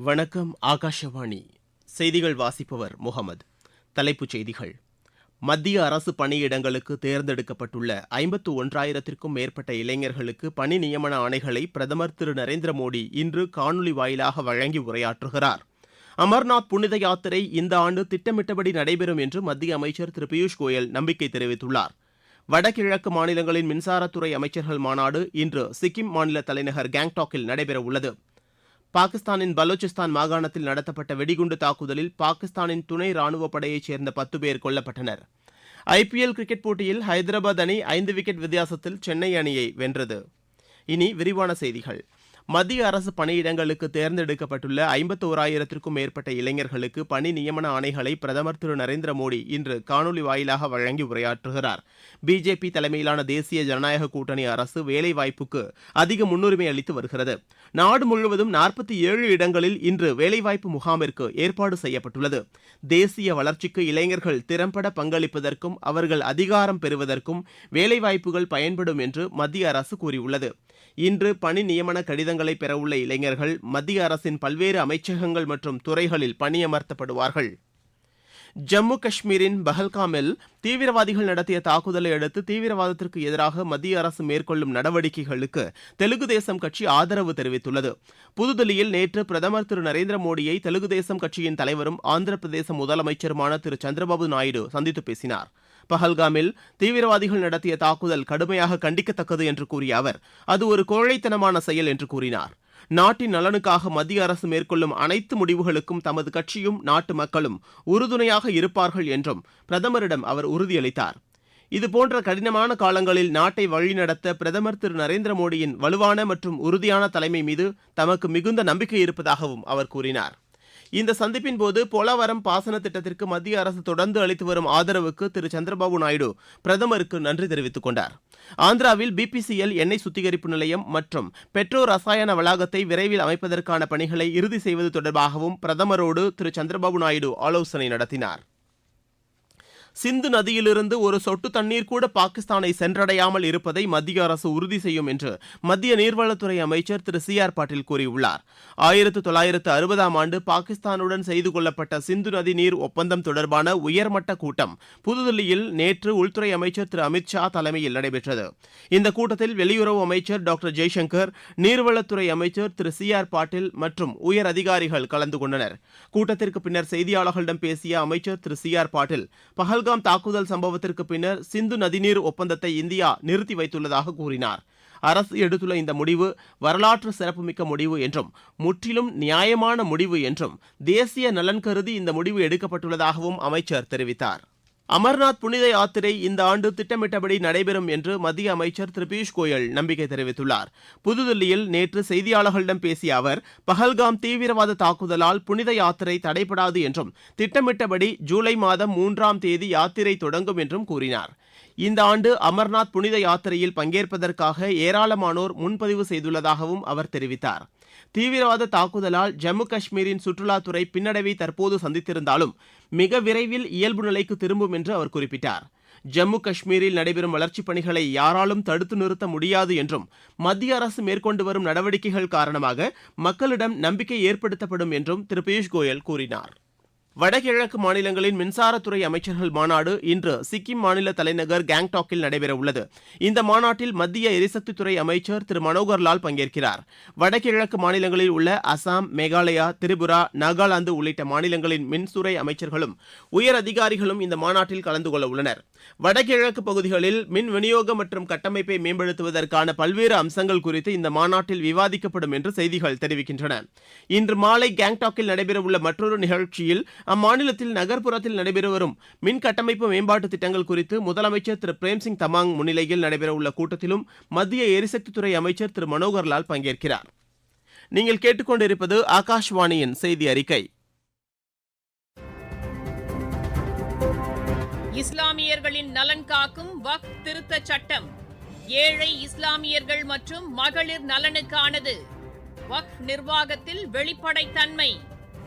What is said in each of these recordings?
வணக்கம் ஆகாஷவாணி. செய்திகள் வாசிப்பவர் முகமது. தலைப்புச் செய்திகள். மத்திய அரசு பணியிடங்களுக்கு தேர்ந்தெடுக்கப்பட்டுள்ள ஐம்பத்து ஒன்றாயிரத்திற்கும் மேற்பட்ட இளைஞர்களுக்கு பணி நியமன ஆணைகளை பிரதமர் திரு. நரேந்திர மோடி இன்று காணொலி வாயிலாக வழங்கி உரையாற்றுகிறார். அமர்நாத் புனித யாத்திரை இந்த ஆண்டு திட்டமிட்டபடி நடைபெறும் என்று மத்திய அமைச்சர் திரு. பியூஷ் கோயல் நம்பிக்கை தெரிவித்துள்ளார். வடகிழக்கு மாநிலங்களின் மின்சாரத்துறை அமைச்சர்கள் மாநாடு இன்று சிக்கிம் மாநில தலைநகர் கேங்டாக்கில் நடைபெறவுள்ளது. பாகிஸ்தானின் பலூச்சிஸ்தான் மாகாணத்தில் நடத்தப்பட்ட வெடிகுண்டு தாக்குதலில் பாகிஸ்தானின் துணை ராணுவப் படையைச் சேர்ந்த பத்து பேர் கொல்லப்பட்டனர். ஐபிஎல் கிரிக்கெட் போட்டியில் ஹைதராபாத் அணி ஐந்து விக்கெட் வித்தியாசத்தில் சென்னை அணியை வென்றது. இனி விரிவான செய்திகள். மத்திய அரசு பணியிடங்களுக்கு தேர்ந்தெடுக்கப்பட்டுள்ள ஐம்பத்தோராயிரத்திற்கும் மேற்பட்ட இளைஞர்களுக்கு பணி நியமன ஆணைகளை பிரதமர் திரு நரேந்திர மோடி இன்று காணொலி வாயிலாக வழங்கி உரையாற்றுகிறார். பிஜேபி தலைமையிலான தேசிய ஜனநாயக கூட்டணி அரசு வேலைவாய்ப்புக்கு அதிக முன்னுரிமை அளித்து வருகிறது. நாடு முழுவதும் நாற்பத்தி ஏழு இடங்களில் இன்று வேலைவாய்ப்பு முகாமிற்கு ஏற்பாடு செய்யப்பட்டுள்ளது. தேசிய வளர்ச்சிக்கு இளைஞர்கள் திறம்பட பங்களிப்பதற்கும் அவர்கள் அதிகாரம் பெறுவதற்கும் வேலைவாய்ப்புகள் பயன்படும் என்று மத்திய அரசு கூறியுள்ளது. இன்று பணி நியமன கடிதங்களை பெறவுள்ள இளைஞர்கள் மத்திய அரசின் பல்வேறு அமைச்சகங்கள் மற்றும் துறைகளில் பணியமர்த்தப்படுவார்கள். ஜம்மு காஷ்மீரின் பஹல்காமில் தீவிரவாதிகள் நடத்திய தாக்குதலை அடுத்து தீவிரவாதத்திற்கு எதிராக மத்திய அரசு மேற்கொள்ளும் நடவடிக்கைகளுக்கு தெலுங்கு தேசம் கட்சி ஆதரவு தெரிவித்துள்ளது. புதுதில்லியில் நேற்று பிரதமர் திரு நரேந்திர மோடியை தெலுங்கு தேசம் கட்சியின் தலைவரும் ஆந்திர பிரதேச முதலமைச்சருமான திரு சந்திரபாபு நாயுடு சந்தித்து பேசினார். பஹல்காமில் தீவிரவாதிகள் நடத்திய தாக்குதல் கடுமையாக கண்டிக்கத்தக்கது என்று கூறிய அவர் அது ஒரு கோழைத்தனமான செயல் என்று கூறினார். நாட்டின் நலனுக்காக மத்திய அரசு மேற்கொள்ளும் அனைத்து முடிவுகளுக்கும் தமது கட்சியும் நாட்டு மக்களும் உறுதுணையாக இருப்பார்கள் என்றும் பிரதமரிடம் அவர் உறுதியளித்தார். இதுபோன்ற கடினமான காலங்களில் நாட்டை வழிநடத்த பிரதமர் திரு. நரேந்திர மோடியின் வலுவான மற்றும் உறுதியான தலைமை மீது தமக்கு மிகுந்த நம்பிக்கை இருப்பதாகவும் அவர் கூறினார். இந்த சந்திப்பின் போது போலவரம் பாசன திட்டத்திற்கு மத்திய அரசு தொடர்ந்து அளித்து வரும் ஆதரவுக்கு திரு சந்திரபாபு நாயுடு பிரதமருக்கு நன்றி தெரிவித்துக் கொண்டார். ஆந்திராவில் பிபிசிஎல் எண்ணெய் சுத்திகரிப்பு நிலையம் மற்றும் பெட்ரோ ரசாயன வளாகத்தை விரைவில் அமைப்பதற்கான பணிகளை இறுதி செய்வது தொடர்பாகவும் பிரதமரோடு திரு சந்திரபாபு நாயுடு ஆலோசனை நடத்தினார். சிந்து நதியிலிருந்து ஒரு சொட்டு தண்ணீர் கூட பாகிஸ்தானை சென்றடையாமல் இருப்பதை மத்திய அரசு உறுதி செய்யும் என்று மத்திய நீர்வளத்துறை அமைச்சர் திரு சி ஆர் பாட்டீல் கூறியுள்ளார். ஆயிரத்து தொள்ளாயிரத்து அறுபதாம் ஆண்டு பாகிஸ்தானுடன் செய்து கொள்ளப்பட்ட சிந்து நதி நீர் ஒப்பந்தம் தொடர்பான உயர்மட்ட கூட்டம் புதுதில்லியில் நேற்று உள்துறை அமைச்சர் திரு அமித் ஷா தலைமையில் நடைபெற்றது. இந்த கூட்டத்தில் வெளியுறவு அமைச்சர் டாக்டர் ஜெய்சங்கர் நீர்வளத்துறை அமைச்சர் திரு சி ஆர் பாட்டீல் மற்றும் உயர் அதிகாரிகள் கலந்து கொண்டனர். கூட்டத்திற்கு பின்னர் செய்தியாளர்களிடம் பேசிய அமைச்சர் திரு சி ஆர் பாட்டீல் பகல் பஹல்காம் தாக்குதல் சம்பவத்திற்கு பின்னர் சிந்து நதிநீர் ஒப்பந்தத்தை இந்தியா நிறுத்தி வைத்துள்ளதாக கூறினார். அரசு எடுத்துள்ள இந்த முடிவு வரலாற்று சிறப்புமிக்க முடிவு என்றும் முற்றிலும் நியாயமான முடிவு என்றும் தேசிய நலன் கருதி இந்த முடிவு எடுக்கப்பட்டுள்ளதாகவும் அமைச்சர் தெரிவித்தார். அமர்நாத் புனித யாத்திரை இந்த ஆண்டு திட்டமிட்டபடி நடைபெறும் என்று மத்திய அமைச்சர் திரு பியூஷ் கோயல் நம்பிக்கை தெரிவித்துள்ளார். புதுதில்லியில் நேற்று செய்தியாளர்களிடம் பேசிய அவர் பஹல்காம் தீவிரவாத தாக்குதலால் புனித யாத்திரை தடைபடாது என்றும் திட்டமிட்டபடி ஜூலை மாதம் மூன்றாம் தேதி யாத்திரை தொடங்கும் என்றும் கூறினார். இந்த ஆண்டு அமர்நாத் புனித யாத்திரையில் பங்கேற்பதற்காக ஏராளமானோர் முன்பதிவு செய்துள்ளதாகவும் அவர் தெரிவித்தார். தீவிரவாத தாக்குதலால் ஜம்மு காஷ்மீரின் சுற்றுலாத்துறை பின்னடைவை தற்போது சந்தித்திருந்தாலும் மிக விரைவில் இயல்பு நிலைக்கு திரும்பும் என்று அவர் குறிப்பிட்டார். ஜம்மு காஷ்மீரில் நடைபெறும் வளர்ச்சிப் பணிகளை யாராலும் தடுத்து நிறுத்த முடியாது என்றும் மத்திய அரசு மேற்கொண்டு வரும் நடவடிக்கைகள் காரணமாக மக்களிடம் நம்பிக்கை ஏற்படுத்தப்படும் என்றும் திரு பியூஷ் கோயல் கூறினார். வடகிழக்கு மாநிலங்களின் மின்சாரத்துறை அமைச்சர்கள் மாநாடு இன்று சிக்கிம் மாநில தலைநகர் கேங்டாக்கில் நடைபெறவுள்ளது. இந்த மாநாட்டில் மத்திய எரிசக்தித்துறை அமைச்சர் திரு மனோகர் லால் பங்கேற்கிறார். வடகிழக்கு மாநிலங்களில் உள்ள அசாம் மேகாலயா திரிபுரா நாகாலாந்து உள்ளிட்ட மாநிலங்களின் மின்துறை அமைச்சர்களும் உயர் அதிகாரிகளும் இந்த மாநாட்டில் கலந்து கொள்ள உள்ளனர். வடகிழக்கு பகுதிகளில் மின் விநியோகம் மற்றும் கட்டமைப்பை மேம்படுத்துவதற்கான பல்வேறு அம்சங்கள் குறித்து இந்த மாநாட்டில் விவாதிக்கப்படும் என்று செய்திகள் தெரிவிக்கின்றன. இன்று மாலை கேங்டாக்கில் நடைபெறவுள்ள மற்றொரு நிகழ்ச்சியில் அம்மாநிலத்தில் நகர்ப்புறத்தில் நடைபெறு வரும் மின் கட்டமைப்பு மேம்பாட்டு திட்டங்கள் குறித்து முதலமைச்சர் திரு. பிரேம்சிங் தமாங் முன்னிலையில் நடைபெறவுள்ள கூட்டத்திலும் மத்திய எரிசக்தித்துறை அமைச்சர் திரு. மனோகர்லால் பங்கேற்கிறார். நீங்கள் கேட்டுக்கொண்டிருப்பது ஆகாஷ்வாணியின் செய்தி அறிக்கை. இஸ்லாமியர்களின் நலன் காக்கும் வக் திருத்த சட்டம். ஏழை இஸ்லாமியர்கள் மற்றும் மகளிர் நலனுக்கானது. வக் நிர்வாகத்தில் வெளிப்படைத்தன்மை.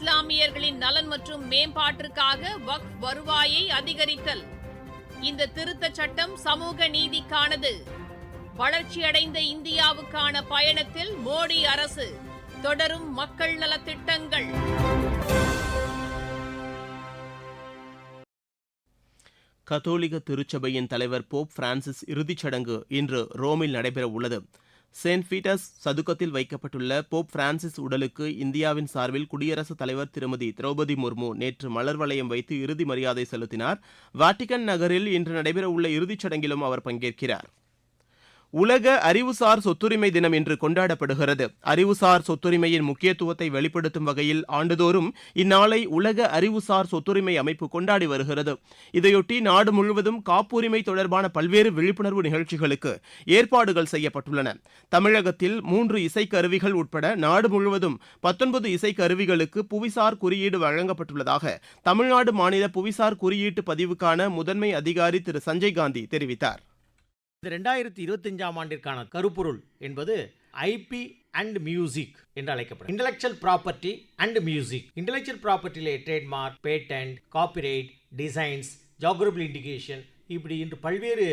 இஸ்லாமியர்களின் நலன் மற்றும் மேம்பாட்டிற்காக வக் வருவாயை அதிகரித்தல். இந்த திருத்த சட்டம் சமூக நீதிக்கானது. வளர்ச்சியடைந்த இந்தியாவுக்கான பயணத்தில் மோடி அரசு தொடரும் மக்கள் நலத்திட்டங்கள். கத்தோலிக திருச்சபையின் தலைவர் போப் பிரான்சிஸ் இறுதிச் சடங்கு இன்று ரோமில் நடைபெற உள்ளது செயின்ட் பீட்டர்ஸ் சதுக்கத்தில் வைக்கப்பட்டுள்ள போப் பிரான்சிஸ் உடலுக்கு இந்தியாவின் சார்பில் குடியரசுத் தலைவர் திருமதி திரௌபதி முர்மு நேற்று மலர் வளையம் வைத்து இறுதி மரியாதை செலுத்தினார். வாட்டிகன் நகரில் இன்று நடைபெறவுள்ள இறுதிச் சடங்கிலும் அவர் பங்கேற்கிறார். உலக அறிவுசார் சொத்துரிமை தினம் இன்று கொண்டாடப்படுகிறது. அறிவுசார் சொத்துரிமையின் முக்கியத்துவத்தை வெளிப்படுத்தும் வகையில் ஆண்டுதோறும் இந்நாளை உலக அறிவுசார் சொத்துரிமை அமைப்பு கொண்டாடி வருகிறது. இதையொட்டி நாடு முழுவதும் காப்புரிமை தொடர்பான பல்வேறு விழிப்புணர்வு நிகழ்ச்சிகளுக்கு ஏற்பாடுகள் செய்யப்பட்டுள்ளன. தமிழகத்தில் மூன்று இசைக்கருவிகள் உட்பட நாடு முழுவதும் பத்தொன்பது இசைக்கருவிகளுக்கு புவிசார் குறியீடு வழங்கப்பட்டுள்ளதாக தமிழ்நாடு மாநில புவிசார் குறியீட்டு பதிவுக்கான முதன்மை அதிகாரி திரு சஞ்சய் காந்தி தெரிவித்தார். இந்த ரெண்டாயிரத்தி இருபத்தஞ்சாம் ஆண்டிற்கான கருப்பொருள் என்பது ஐபி அண்ட் மியூசிக் என்று அழைக்கப்படும் intellectual property and music intellectual ப்ராப்பர்ட்டியிலே trademark patent copyright designs geographical indication இப்படி இன்று பல்வேறு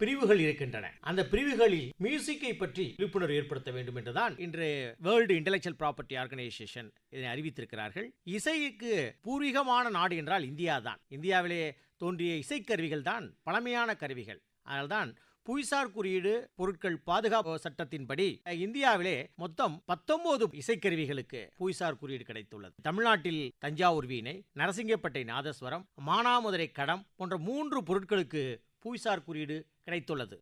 பிரிவுகள் இருக்கின்றன. அந்த பிரிவுகளில் மியூசிக்கை பற்றி விழிப்புணர்வு ஏற்படுத்த வேண்டும் என்றுதான் இன்று வேர்ல்டு இன்டெலெக்சுவல் ப்ராப்பர்ட்டி ஆர்கனைசேஷன் இதனை அறிவித்திருக்கிறார்கள். இசைக்கு பூர்வீகமான நாடு என்றால் இந்தியா தான் இந்தியாவிலே தோன்றிய இசைக்கருவிகள் தான் பழமையான கருவிகள். அதனால்தான் புவிசார் குறியீடு பொருட்கள் பாதுகாப்பு சட்டத்தின்படி இந்தியாவிலே மொத்தம் பத்தொன்பது இசைக்கருவிகளுக்கு புவிசார் குறியீடு கிடைத்துள்ளது. தமிழ்நாட்டில் தஞ்சாவூர் வீணை நரசிங்கப்பட்டை நாதஸ்வரம் மானாமதுரை கடம் போன்ற மூன்று பொருட்களுக்கு புவிசார் குறியீடு கிடைத்துள்ளது.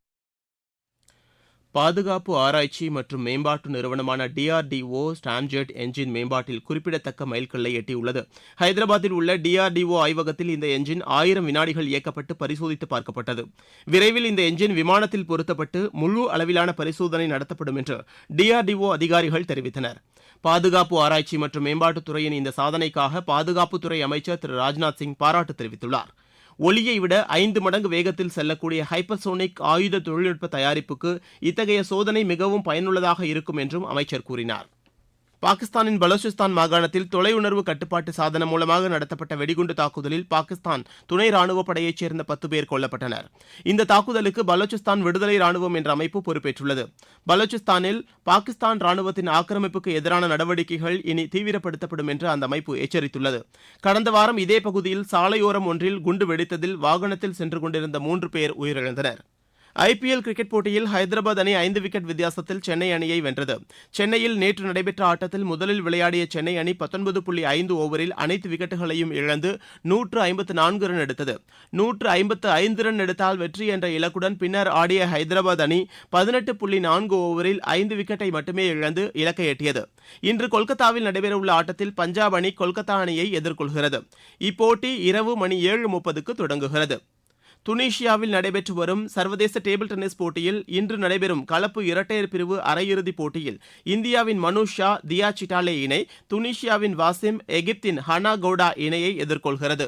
பாதுகாப்பு ஆராய்ச்சி மற்றும் மேம்பாட்டு நிறுவனமான டிஆர்டிஓ ஸ்டாம்ஜெட் என்ஜின் மேம்பாட்டில் குறிப்பிடத்தக்க மைல்கல்லை எட்டியுள்ளது. ஹைதராபாத்தில் உள்ள டிஆர்டிஓ ஆய்வகத்தில் இந்த என்ஜின் ஆயிரம் வினாடிகள் இயக்கப்பட்டு பரிசோதித்து பார்க்கப்பட்டது. விரைவில் இந்த என்ஜின் விமானத்தில் பொருத்தப்பட்டு முழு அளவிலான பரிசோதனை நடத்தப்படும் என்று டிஆர்டிஓ அதிகாரிகள் தெரிவித்தனர். பாதுகாப்பு ஆராய்ச்சி மற்றும் மேம்பாட்டுத் துறையின் இந்த சாதனைக்காக பாதுகாப்புத்துறை அமைச்சர் திரு. ராஜ்நாத் சிங் பாராட்டு தெரிவித்துள்ளார். ஒளியை விட ஐந்து மடங்கு வேகத்தில் செல்லக்கூடிய ஹைப்பர்சோனிக் ஆயுத தொழில்நுட்ப தயாரிப்புக்கு இத்தகைய சோதனை மிகவும் பயனுள்ளதாக இருக்கும் என்றும் அமைச்சர் கூறினார். பாகிஸ்தானின் பலோசிஸ்தான் மாகாணத்தில் தொலையுணர்வு கட்டுப்பாட்டு சாதனம் மூலமாக நடத்தப்பட்ட வெடிகுண்டு தாக்குதலில் பாகிஸ்தான் துணை ராணுவப் படையைச் சேர்ந்த பத்து பேர் கொல்லப்பட்டனர். இந்த தாக்குதலுக்கு பலோச்சிஸ்தான் விடுதலை ராணுவம் என்ற அமைப்பு பொறுப்பேற்றுள்ளது. பலோச்சிஸ்தானில் பாகிஸ்தான் ராணுவத்தின் ஆக்கிரமிப்புக்கு எதிரான நடவடிக்கைகள் இனி தீவிரப்படுத்தப்படும் என்று அந்த அமைப்பு எச்சரித்துள்ளது. கடந்த வாரம் இதே பகுதியில் சாலையோரம் ஒன்றில் குண்டு வெடித்ததில் வாகனத்தில் சென்று கொண்டிருந்த மூன்று பேர் உயிரிழந்தனர். ஐபிஎல் கிரிக்கெட் போட்டியில் ஹைதராபாத் அணி ஐந்து விக்கெட் வித்தியாசத்தில் சென்னை அணியை வென்றது. சென்னையில் நேற்று நடைபெற்ற ஆட்டத்தில் முதலில் விளையாடிய சென்னை அணி பத்தொன்பது புள்ளி ஐந்து ஓவரில் அனைத்து விக்கெட்டுகளையும் இழந்து நூற்று ஐம்பத்து நான்கு ரன் எடுத்தது. நூற்று ஐம்பத்து ஐந்து ரன் எடுத்தால் வெற்றி என்ற இலக்குடன் பின்னர் ஆடிய ஹைதராபாத் அணி பதினெட்டு புள்ளி நான்கு ஓவரில் ஐந்து விக்கெட்டை மட்டுமே இழந்து இலக்கை எட்டியது. இன்று கொல்கத்தாவில் நடைபெறவுள்ள ஆட்டத்தில் பஞ்சாப் அணி கொல்கத்தா அணியை எதிர்கொள்கிறது. இப்போட்டி இரவு மணி ஏழு முப்பதுக்கு தொடங்குகிறது. துனிஷியாவில் நடைபெற்று வரும் சர்வதேச டேபிள் டென்னிஸ் போட்டியில் இன்று நடைபெறும் கலப்பு இரட்டையர் பிரிவு அரையிறுதிப் போட்டியில் இந்தியாவின் மனுஷ் ஷா தியா சிட்டாலே இணை துனிஷியாவின் வாசிம் எகிப்தின் ஹனா கவுடா இணையை எதிர்கொள்கிறது.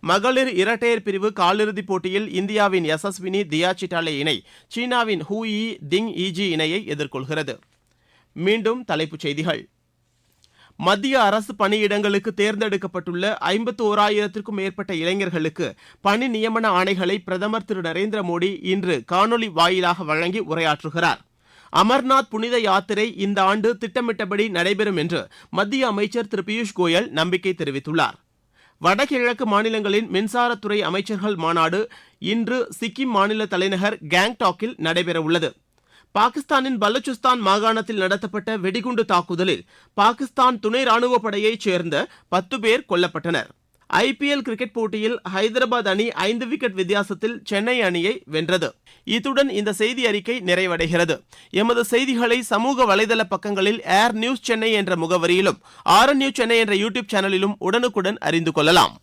மகளிர் இரட்டையர் பிரிவு காலிறுதிப் போட்டியில் இந்தியாவின் யசஸ்வினி தியா சிட்டாலே இணை சீனாவின் ஹூ யி திங் ஈஜி இணையை எதிர்கொள்கிறது. மீண்டும் தலைப்புச் செய்திகள். மத்திய அரசு பணியிடங்களுக்கு தேர்ந்தெடுக்கப்பட்டுள்ள ஐம்பத்து ஓராயிரத்திற்கும் மேற்பட்ட இளைஞர்களுக்கு பணி நியமன ஆணைகளை பிரதமர் திரு. நரேந்திர மோடி இன்று காணொலி வாயிலாக வழங்கி உரையாற்றுகிறார். அமர்நாத் புனித யாத்திரை இந்த ஆண்டு திட்டமிட்டபடி நடைபெறும் என்று மத்திய அமைச்சர் திரு. பியூஷ் கோயல் நம்பிக்கை தெரிவித்துள்ளார். வடகிழக்கு மாநிலங்களின் மின்சாரத்துறை அமைச்சர்கள் மாநாடு இன்று சிக்கிம் மாநில தலைநகர் கேங்டாக்கில் நடைபெறவுள்ளது. பாகிஸ்தானின் பலூச்சிஸ்தான் மாகாணத்தில் நடத்தப்பட்ட வெடிகுண்டு தாக்குதலில் பாகிஸ்தான் துணை ராணுவப் படையைச் சேர்ந்த பத்து பேர் கொல்லப்பட்டனர். ஐபிஎல் கிரிக்கெட் போட்டியில் ஹைதராபாத் அணி ஐந்து விக்கெட் வித்தியாசத்தில் சென்னை அணியை வென்றது. இத்துடன் இந்த செய்தி அறிக்கை நிறைவடைகிறது. எமது செய்திகளை சமூக வலைதள பக்கங்களில் ஏர் நியூஸ் சென்னை என்ற முகவரியிலும் ஆர் நியூஸ் சென்னை என்ற யூடியூப் சேனலிலும் உடனுக்குடன் அறிந்து கொள்ளலாம்.